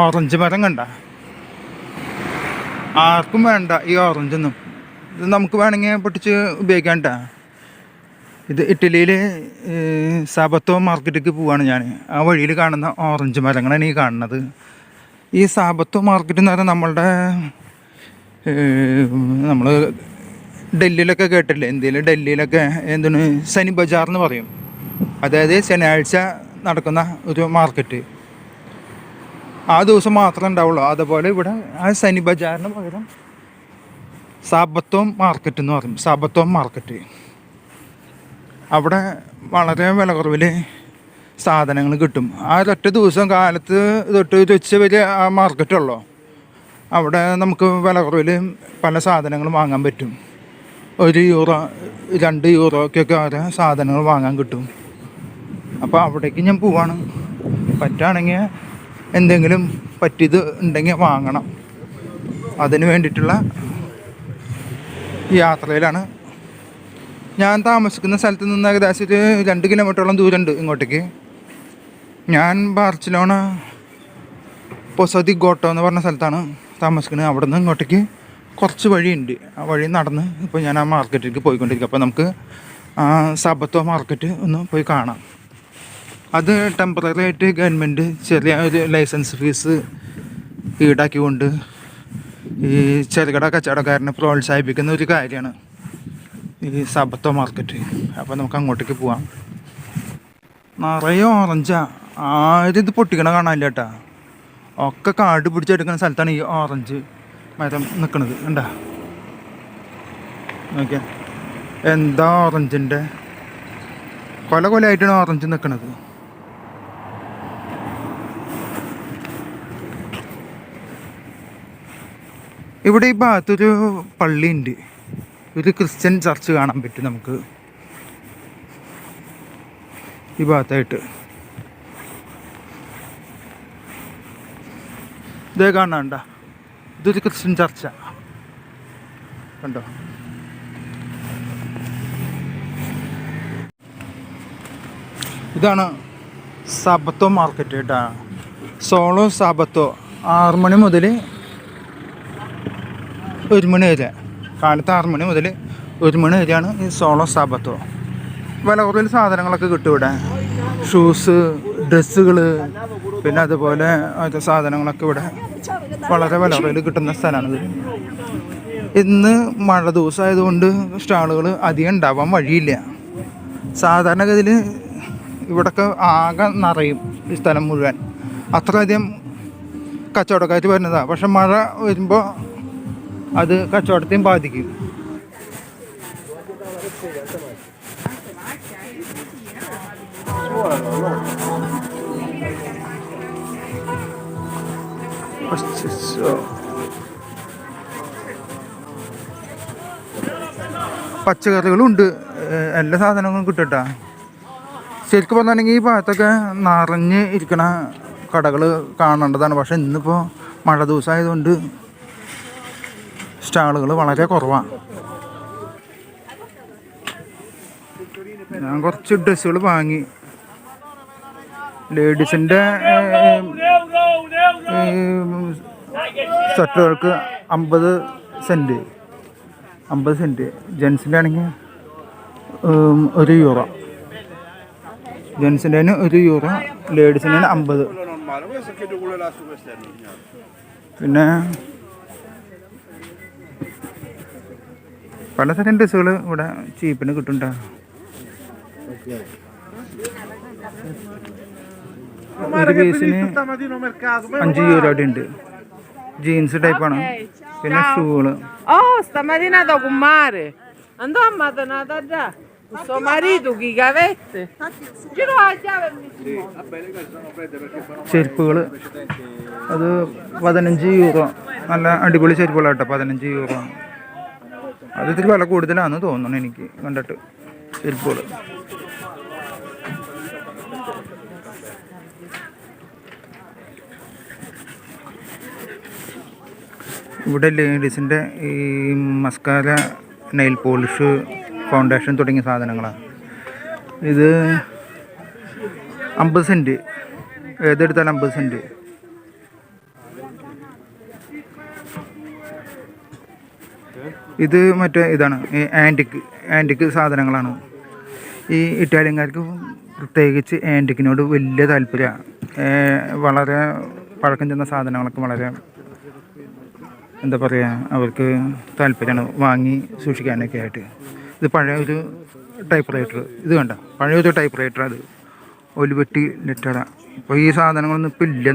Orange മരം കണ്ട. ആർക്കും വേണ്ട ഈ ഓറഞ്ചൊന്നും. ഇത് നമുക്ക് വേണമെങ്കിൽ പൊട്ടിച്ച് ഉപയോഗിക്കാം ഇത് ഇറ്റലിയിൽ സാബത്തോ മാർക്കറ്റിലേക്ക് പോവാണ് ഞാൻ ആ വഴിയിൽ കാണുന്ന ഓറഞ്ച് മരങ്ങളാണ് ഈ കാണുന്നത്. ഈ സാബത്തോ മാർക്കറ്റ് എന്ന് പറഞ്ഞാൽ നമ്മളുടെ നമ്മൾ ഡൽഹിയിലൊക്കെ കേട്ടില്ലേ ഇന്ത്യയിൽ ഡൽഹിയിലൊക്കെ എന്താണ് സനി ബജാർ എന്ന് പറയും. അതായത് ശനിയാഴ്ച നടക്കുന്ന ഒരു മാർക്കറ്റ്. ആ ദിവസം മാത്രമേ ഉണ്ടാവുള്ളൂ. അതുപോലെ ഇവിടെ ആ സനി ബജാറിന് പകരം സാബത്തോം മാർക്കറ്റ് എന്ന് പറയും. സാബത്തോം മാർക്കറ്റ് അവിടെ വളരെ വില കുറവിൽ സാധനങ്ങൾ കിട്ടും. ആ ഒരൊറ്റ ദിവസം കാലത്ത് തൊട്ട് ഉച്ച വരെ ആ മാർക്കറ്റുള്ളൂ അവിടെ നമുക്ക് വില കുറവിൽ പല സാധനങ്ങളും വാങ്ങാൻ പറ്റും. ഒരു യൂറോ രണ്ട് യൂറോക്കൊക്കെ വരെ സാധനങ്ങൾ വാങ്ങാൻ കിട്ടും. അപ്പോൾ അവിടേക്ക് ഞാൻ പോവാണ്. പറ്റുകയാണെങ്കിൽ എന്തെങ്കിലും പറ്റിയത് ഉണ്ടെങ്കിൽ വാങ്ങണം. അതിന് വേണ്ടിയിട്ടുള്ള യാത്രയിലാണ്. ഞാൻ താമസിക്കുന്ന സ്ഥലത്ത് നിന്ന് ഏകദേശം ഒരു രണ്ട് കിലോമീറ്ററോളം ദൂരമുണ്ട് ഇങ്ങോട്ടേക്ക്. ഞാൻ ബാർച്ചിലോണ പൊസതി ഗോട്ടോ എന്ന് പറഞ്ഞ സ്ഥലത്താണ് താമസിക്കുന്നത്. അവിടെ നിന്ന് ഇങ്ങോട്ടേക്ക് കുറച്ച് വഴിയുണ്ട്. ആ വഴി നടന്ന് ഇപ്പോൾ ഞാൻ ആ മാർക്കറ്റിലേക്ക് പോയിക്കൊണ്ടിരിക്കും അപ്പോൾ നമുക്ക് സബത്തോ മാർക്കറ്റ് ഒന്ന് പോയി കാണാം. അത് ടെമ്പററി ആയിട്ട് ഗവൺമെന്റ് ചെറിയ ഒരു ലൈസൻസ് ഫീസ് ഈടാക്കിക്കൊണ്ട് ഈ ചെറുകിട കച്ചവടക്കാരനെ പ്രോത്സാഹിപ്പിക്കുന്ന ഒരു കാര്യമാണ് ഈ സബത്തോ മാർക്കറ്റ് അപ്പോൾ നമുക്ക് അങ്ങോട്ടേക്ക് പോവാം. നിറയെ ഓറഞ്ചാ ആരും ഇത് പൊട്ടിക്കണ കാണാനില്ല കേട്ടാ ഒക്കെ കാട് പിടിച്ചെടുക്കുന്ന സ്ഥലത്താണ് ഈ ഓറഞ്ച് മരം നിൽക്കുന്നത് ഉണ്ടാ നോക്കിയാ. എന്താ ഓറഞ്ചിന്റെ കൊല കൊലയായിട്ടാണ് ഓറഞ്ച് നിൽക്കുന്നത് ഇവിടെ ഈ ഭാഗത്തൊരു പള്ളിയുണ്ട്. ഒരു ക്രിസ്ത്യൻ ചർച്ച് കാണാൻ പറ്റും നമുക്ക്. ഈ ഭാഗത്തായിട്ട്. ഇതേ കാണണ്ട ഇതൊരു ക്രിസ്ത്യൻ ചർച്ച. കണ്ടോ? ഇതാണ് സാബത്തോ മാർക്കറ്റ് കേട്ടാ. സോളോ സാബത്തോ. ആറ് മണി മുതൽ ഒരു മണി വരെ. കാലത്ത് ആറ് മണി മുതൽ ഒരു മണി വരെയാണ് ഈ സോളോ സാബത്തോ. വില കുറവിൽ സാധനങ്ങളൊക്കെ കിട്ടും ഇവിടെ. ഷൂസ് ഡ്രസ്സുകൾ പിന്നെ അതുപോലെ മറ്റേ സാധനങ്ങളൊക്കെ ഇവിടെ വളരെ വില കുറവിൽ കിട്ടുന്ന സ്ഥലമാണിത് ഇന്ന് മഴ ദിവസമായതുകൊണ്ട് സ്റ്റാളുകൾ അധികം ഉണ്ടാവാൻ വഴിയില്ല. സാധാരണഗതിയിൽ ഇവിടൊക്കെ ആകെ നിറയും ഈ സ്ഥലം മുഴുവൻ. അത്രയധികം കച്ചവടക്കാർ വരുന്നതാണ് പക്ഷെ മഴ വരുമ്പോൾ അത് കച്ചവടത്തെയും ബാധിക്കും. പച്ചക്കറികളും ഉണ്ട് എല്ലാ സാധനങ്ങളും കിട്ടട്ടാ. ശരിക്കും പറഞ്ഞിട്ടുണ്ടെങ്കിൽ ഈ ഭാഗത്തൊക്കെ നിറഞ്ഞ് ഇരിക്കണ കടകൾ കാണേണ്ടതാണ്. പക്ഷെ ഇന്നിപ്പോൾ മഴ ദിവസമായതുകൊണ്ട് സ്റ്റാളുകൾ വളരെ കുറവാണ് ഞാൻ കുറച്ച് ഡ്രസ്സുകൾ വാങ്ങി. ലേഡീസിന്റെ സ്വെറ്ററുകൾക്ക് അമ്പത് സെന്റ് അമ്പത് സെന്റ് ജെൻസിന്റെ ആണെങ്കിൽ ഒരു യൂറോ. ജെൻസിന്റെ ഒരു യൂറോ ലേഡീസിന്റെ അമ്പത്. normale, പല സ്ഥലം ഡ്രസ്സുകൾ ഇവിടെ ചീപ്പിന് കിട്ടുണ്ട അഞ്ച് യൂറോ ഉണ്ട്. ടൈപ്പ് ആണ്. പിന്നെ ഷൂകൾ ചെരുപ്പുകൾ. അത് പതിനഞ്ച് യൂറോ നല്ല അടിപൊളി ചെരുപ്പുകളാട്ടോ പതിനഞ്ച് യൂറോ ആണ് അത് ഇത്തിരി വില കൂടുതലാണെന്ന് തോന്നുന്നു എനിക്ക് കണ്ടിട്ട് ചെരുപ്പുകൾ ഇവിടെ ലേഡീസിന്റെ ഈ മസ്കാര നെയിൽ പോളിഷ് ഫൗണ്ടേഷൻ തുടങ്ങിയ സാധനങ്ങളാണ് ഇത് അമ്പത് സെന്റ്. ഏതെടുത്താലും അമ്പത് സെന്റ്. ഇത് മറ്റേ ഇതാണ് ഈ ആന്റിക് ആന്റിക് സാധനങ്ങളാണ്. ഈ ഇറ്റാലിയൻകാർക്ക് പ്രത്യേകിച്ച് ആന്റിക്കിനോട് വലിയ താല്പര്യമാണ് വളരെ പഴക്കം ചെന്ന സാധനങ്ങളൊക്കെ വളരെ എന്താ പറയുക അവർക്ക് താല്പര്യമാണ് വാങ്ങി സൂക്ഷിക്കാനൊക്കെ ആയിട്ട്. ഇത് പഴയ ഒരു ടൈപ്പ് റൈറ്റർ ഇത് കണ്ട? പഴയ ഒരു ടൈപ്പ് റൈറ്റർ അത് ഒലിവെട്ടി ലെറ്ററ. അപ്പോൾ ഈ സാധനങ്ങളൊന്നും ഇപ്പം ഇല്ല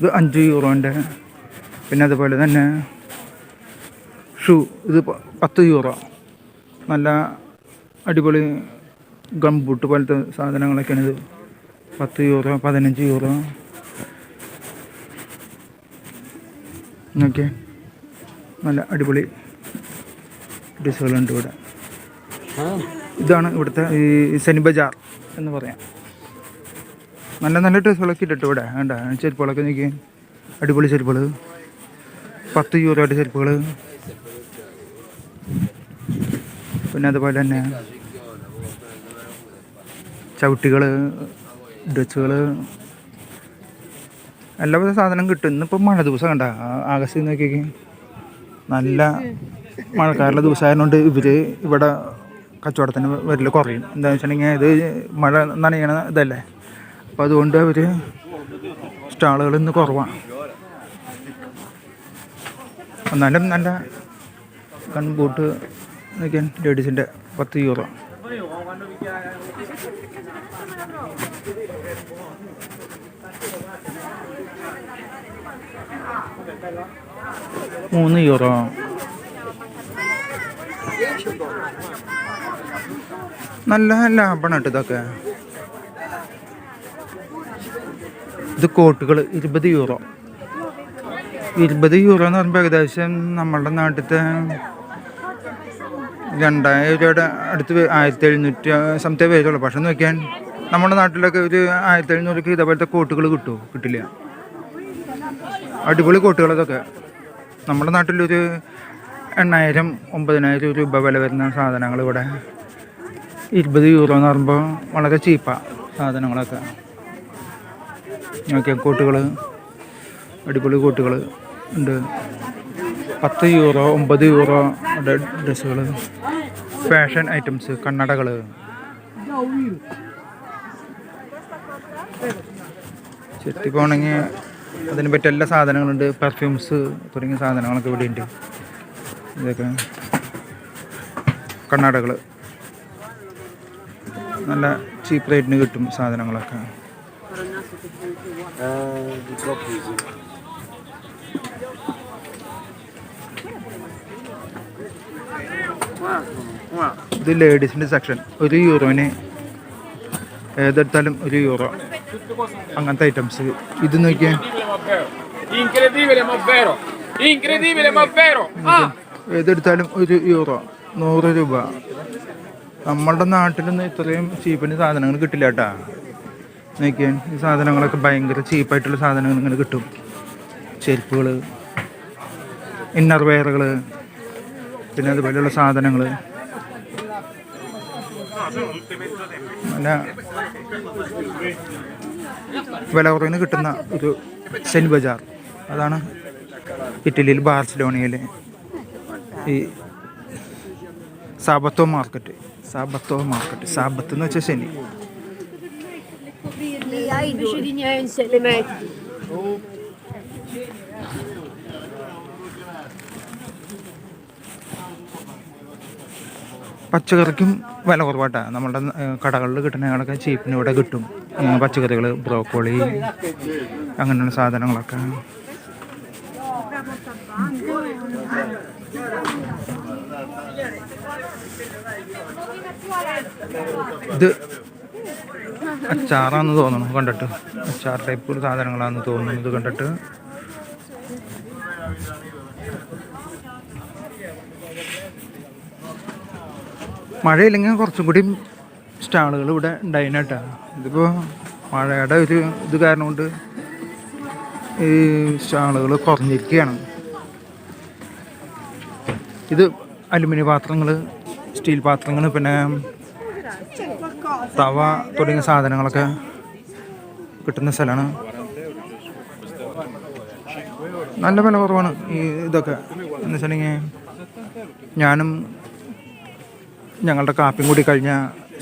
ഇത് അഞ്ച് യൂറോന്റെ പിന്നെ അതുപോലെ തന്നെ ഷൂ ഇത് പത്ത് യൂറോ. നല്ല അടിപൊളി ഗംബൂട്ട് പോലത്തെ സാധനങ്ങളൊക്കെയാണ് ഇത്. പത്ത് യൂറോ പതിനഞ്ച് യൂറോ. ഓക്കെ നല്ല അടിപൊളി ഡ്രസ്സുകളുണ്ട് ഇവിടെ. ഇതാണ് ഇവിടുത്തെ ഈ സെനി ബജാർ എന്ന് പറയാം. നല്ല നല്ല ഡ്രസ്സുകളൊക്കെ ഇട്ടിട്ട് ഇവിടെ. വേണ്ട ചെരുപ്പുകളൊക്കെ നോക്കി അടിപൊളി ചെരുപ്പുകൾ പത്ത് യൂറോയുടെ ചെരുപ്പുകൾ പിന്നെ അതുപോലെ തന്നെ ചവിട്ടികൾ ഡ്രസ്സുകൾ എല്ലാവിധ സാധനം കിട്ടും. ഇന്നിപ്പോൾ മഴ ദിവസം കണ്ട. ആഗസ്റ്റ് നോക്കിയേക്ക് നല്ല മഴക്കാരുടെ ദിവസമായതുകൊണ്ട് ഇവർ ഇവിടെ കച്ചവടത്തിന് വരൽ കുറയും. എന്താണെന്ന് വെച്ചിട്ടുണ്ടെങ്കിൽ ഇത് മഴ നനയണ ഇതല്ലേ? അപ്പോൾ അതുകൊണ്ട് അവർ സ്റ്റാളുകൾ ഇന്ന് കുറവാണ് എന്നാലും നല്ല കൺബൂട്ട് നോക്കിയാൽ ലേഡീസിന്റെ പത്ത് യൂറോ. മൂന്ന് യൂറോ. നല്ല ലാഭമാണ് കേട്ടോ ഇതൊക്കെ. ഇത് കോട്ടുകൾ ഇരുപത് യൂറോ. ഇരുപത് യൂറോ എന്ന് പറയുമ്പോൾ ഏകദേശം നമ്മളുടെ നാട്ടിലത്തെ രണ്ടായിരം രൂപയുടെ അടുത്ത് ആയിരത്തി എഴുന്നൂറ്റി സംതിങ് വരുള്ളൂ. പക്ഷെ നോക്കിയാൽ നമ്മുടെ നാട്ടിലൊക്കെ ഒരു ആയിരത്തി എഴുന്നൂറൊക്കെ ഇതേപോലത്തെ കോട്ടുകൾ കിട്ടുമോ കിട്ടില്ല. അടിപൊളി കോട്ടുകൾ അതൊക്കെ. നമ്മുടെ നാട്ടിലൊരു എണ്ണായിരം ഒമ്പതിനായിരം രൂപ വില വരുന്ന സാധനങ്ങൾ ഇവിടെ. ഇരുപത് യൂറോ എന്ന് പറയുമ്പോൾ വളരെ ചീപ്പാണ് സാധനങ്ങളൊക്കെ. നോക്കിയാൽ കോട്ടുകൾ അടിപൊളി കോട്ടുകൾ. ഉണ്ട്. പത്ത് യൂറോ ഒമ്പത് യൂറോ ഡ്രസ്സുകൾ ഫാഷൻ ഐറ്റംസ് കണ്ണടകൾ ചെത്തി പോകണമെങ്കിൽ അതിനെ പറ്റിയ എല്ലാ സാധനങ്ങളുണ്ട്. പെർഫ്യൂംസ് തുടങ്ങിയ സാധനങ്ങളൊക്കെ ഇവിടെ ഉണ്ട് ഇതൊക്കെ. കണ്ണടകൾ നല്ല ചീപ്പ് റേറ്റിന് കിട്ടും സാധനങ്ങളൊക്കെ. ഇത് ലേഡീസിന്റെ സെക്ഷൻ ഒരു യൂറോന് ഏതെടുത്താലും ഒരു യൂറോ അങ്ങനത്തെ ഐറ്റംസ് ഇത് നോക്കിയാൽ! Ah! ഏതെടുത്താലും ഒരു യൂറോ. നൂറ് രൂപ. നമ്മളുടെ നാട്ടിലൊന്നും ഇത്രയും ചീപ്പിന് സാധനങ്ങൾ കിട്ടില്ല കേട്ടാ. നോക്കിയാൽ ഈ സാധനങ്ങളൊക്കെ ഭയങ്കര ചീപ്പായിട്ടുള്ള സാധനങ്ങൾ ഇങ്ങനെ കിട്ടും. ചെരുപ്പുകൾ ഇന്നർ വെയറുകൾ പിന്നെ അതുപോലെയുള്ള സാധനങ്ങൾ നല്ല വില കുറവിന് കിട്ടുന്ന ഒരു സെൻ ബജാർ. അതാണ് ഇറ്റലിയിൽ ബാർസലോണയിൽ ഈ സാബത്തോ മാർക്കറ്റ്. സാബത്തോ മാർക്കറ്റ്. സാബത്ത് എന്ന് വെച്ചാൽ ശനി. പച്ചക്കറിക്കും വില കുറവായിട്ടാണ് നമ്മുടെ കടകളിൽ കിട്ടുന്നതിനൊക്കെ ചീപ്പിന് ഇവിടെ കിട്ടും. പച്ചക്കറികൾ ബ്രോക്കോളി അങ്ങനെയുള്ള സാധനങ്ങളൊക്കെ. ഇത് അച്ചാറാന്ന് തോന്നുന്നു കണ്ടിട്ട്. അച്ചാർ ടൈപ്പ് സാധനങ്ങളാന്ന് തോന്നുന്നു ഇത് കണ്ടിട്ട്. മഴയില്ലെങ്കിൽ കുറച്ചും കൂടി സ്റ്റാളുകൾ ഇവിടെ ഉണ്ടായിട്ടാണ് ഇതിപ്പോൾ മഴയുടെ ഒരു ഇത് കാരണം കൊണ്ട് ഈ സ്റ്റാളുകൾ കുറഞ്ഞിരിക്കുകയാണ്. ഇത് അലുമിനിയം പാത്രങ്ങൾ സ്റ്റീൽ പാത്രങ്ങൾ പിന്നെ തവ തുടങ്ങിയ സാധനങ്ങളൊക്കെ കിട്ടുന്ന സ്ഥലമാണ്. നല്ല വില കുറവാണ് ഈ ഇതൊക്കെ. എന്ന് വെച്ചിട്ടുണ്ടെങ്കിൽ ഞാനും ഞങ്ങളുടെ കാപ്പിയും കൂടി കഴിഞ്ഞ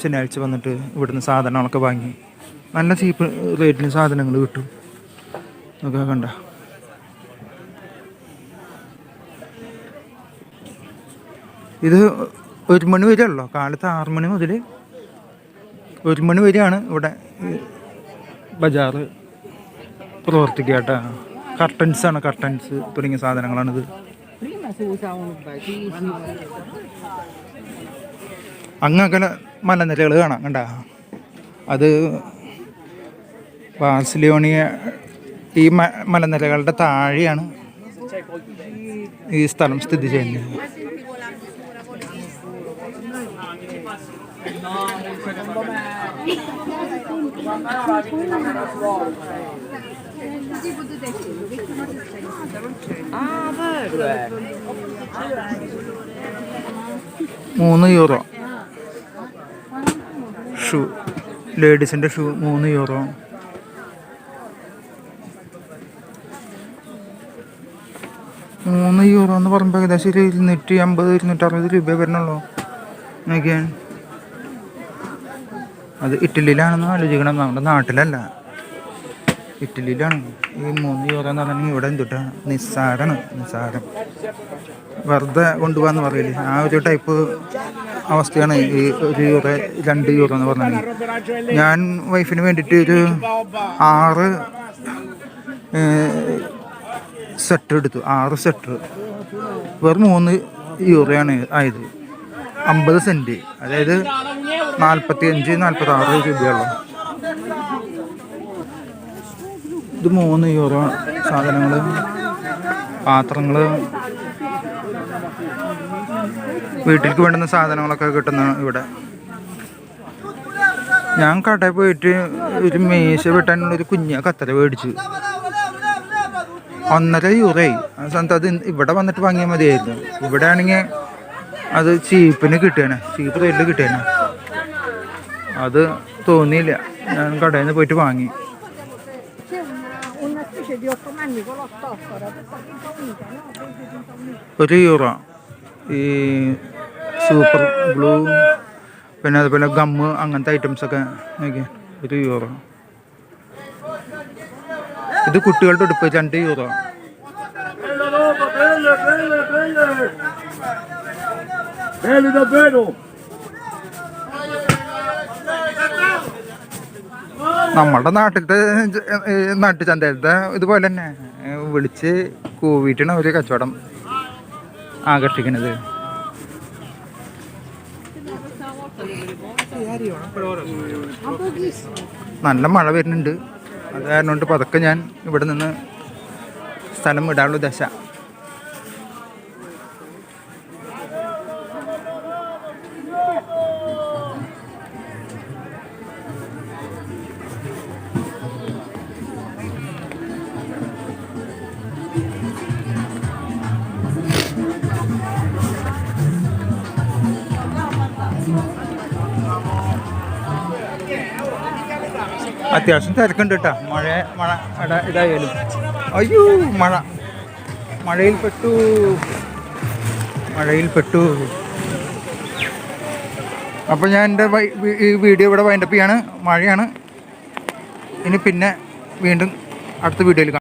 ശനിയാഴ്ച വന്നിട്ട് ഇവിടുന്ന് സാധനങ്ങളൊക്കെ വാങ്ങി. നല്ല ചീപ്പ് റേറ്റിന് സാധനങ്ങൾ കിട്ടും. നോക്കാ കണ്ട. ഇത് ഒരു മണി വരെ ഉള്ളോ? കാലത്ത് ആറു മണി മുതൽ ഒരു മണി വരെയാണ് ഇവിടെ ബജാർ പ്രവർത്തിക്കുക കേട്ടോ കർട്ടൻസാണ് കർട്ടൻസ് തുടങ്ങിയ സാധനങ്ങളാണിത്. അങ്ങകലെ മലനിരകൾ കാണാം കണ്ട അത് ബാർസിലോണിയ ഈ മലനിരകളുടെ താഴെയാണ് ഈ സ്ഥലം സ്ഥിതി ചെയ്യുന്നത്. മൂന്ന് യൂറോ ഷൂ ലേഡീസിന്റെ ഷൂ മൂന്ന് യൂറോ. മൂന്ന് യൂറോ എന്ന് പറയുമ്പോൾ ഏകദേശം ഒരു ഇരുന്നൂറ്റി അമ്പത് ഇരുന്നൂറ്ററുപത് രൂപ വരണുള്ളൂ നോക്കിയാൽ അത് ഇറ്റലിയിലാണെന്ന് ആലോചിക്കണം. നമ്മുടെ നാട്ടിലല്ല. ഇറ്റലിയിലാണ്. ഈ മൂന്ന് യൂറോ എന്ന് പറഞ്ഞാൽ ഇവിടെ എന്തുട്ടാ? നിസ്സാരാണ്. നിസ്സാരം. വെറുതെ കൊണ്ടുപോകാന്ന് പറയില്ലേ? ആ ഒരു ടൈപ്പ് അവസ്ഥയാണ് ഈ ഒരു യൂറോ രണ്ട് യൂറോ എന്ന് പറഞ്ഞാൽ ഞാൻ വൈഫിന് വേണ്ടിയിട്ട് ഒരു ആറ് സെറ്റർ എടുത്തു. ആറ് സെറ്റർ വെറും മൂന്ന് യൂറോയാണ് ആയത്. അമ്പത് സെന്റ് അതായത് നാൽപ്പത്തി അഞ്ച് നാൽപ്പത്തി ആറ് രൂപയുള്ളൂ. ഇത് മൂന്ന് യൂറോ സാധനങ്ങൾ പാത്രങ്ങൾ വീട്ടിലേക്ക് വേണ്ടുന്ന സാധനങ്ങളൊക്കെ കിട്ടുന്ന ഇവിടെ. ഞാൻ കടയിൽ പോയിട്ട് ഒരു മീശ വെട്ടാനുള്ള ഒരു കുഞ്ഞ കത്തല മേടിച്ചു. ഒന്നര യൂറോയി ആ സ്ഥലത്ത് അത് ഇവിടെ വന്നിട്ട് വാങ്ങിയാൽ മതിയായിരുന്നു. ഇവിടെ ആണെങ്കിൽ അത് ചീപ്പിന് കിട്ടുകയാണ് ചീപ്പ് റേറ്റിൽ കിട്ടുകയാണ് അത് തോന്നിയില്ല. ഞാൻ കടയിൽ നിന്ന് പോയിട്ട് വാങ്ങി. ഒരു യൂറോ. ഈ സൂപ്പർ ഗ്ലൂ പിന്നെ അതുപോലെ ഗമ്മ് അങ്ങനത്തെ ഐറ്റംസ് ഒക്കെ നോക്കി ഒരു യൂറോ ഇത് കുട്ടികളുടെ ഉടുപ്പ് രണ്ട് യൂറോ നമ്മളുടെ നാട്ടിലത്തെ നാട്ടു ചന്തയിലത്തെ ഇതുപോലെ തന്നെ. വിളിച്ച് കൂവിയിട്ടാണ് അവർ കച്ചവടം ആകർഷിക്കുന്നത്. നല്ല മഴ വരുന്നുണ്ട്. അത് കാരണം കൊണ്ട് പതുക്കെ ഞാൻ ഇവിടെ നിന്ന് സ്ഥലം വിടാനുള്ള ദശ അത്യാവശ്യം തിരക്കുണ്ട് കേട്ടോ. മഴ മഴ ഇതായാലും. അയ്യോ മഴ. മഴയിൽ പെട്ടു. മഴയിൽ പെട്ടു. അപ്പോൾ ഞാൻ എന്റെ ഈ വീഡിയോ ഇവിടെ വൈൻഡപ്പ് ചെയ്യാണ്. മഴയാണ്. ഇനി പിന്നെ വീണ്ടും അടുത്ത വീഡിയോയിൽ കാണാം.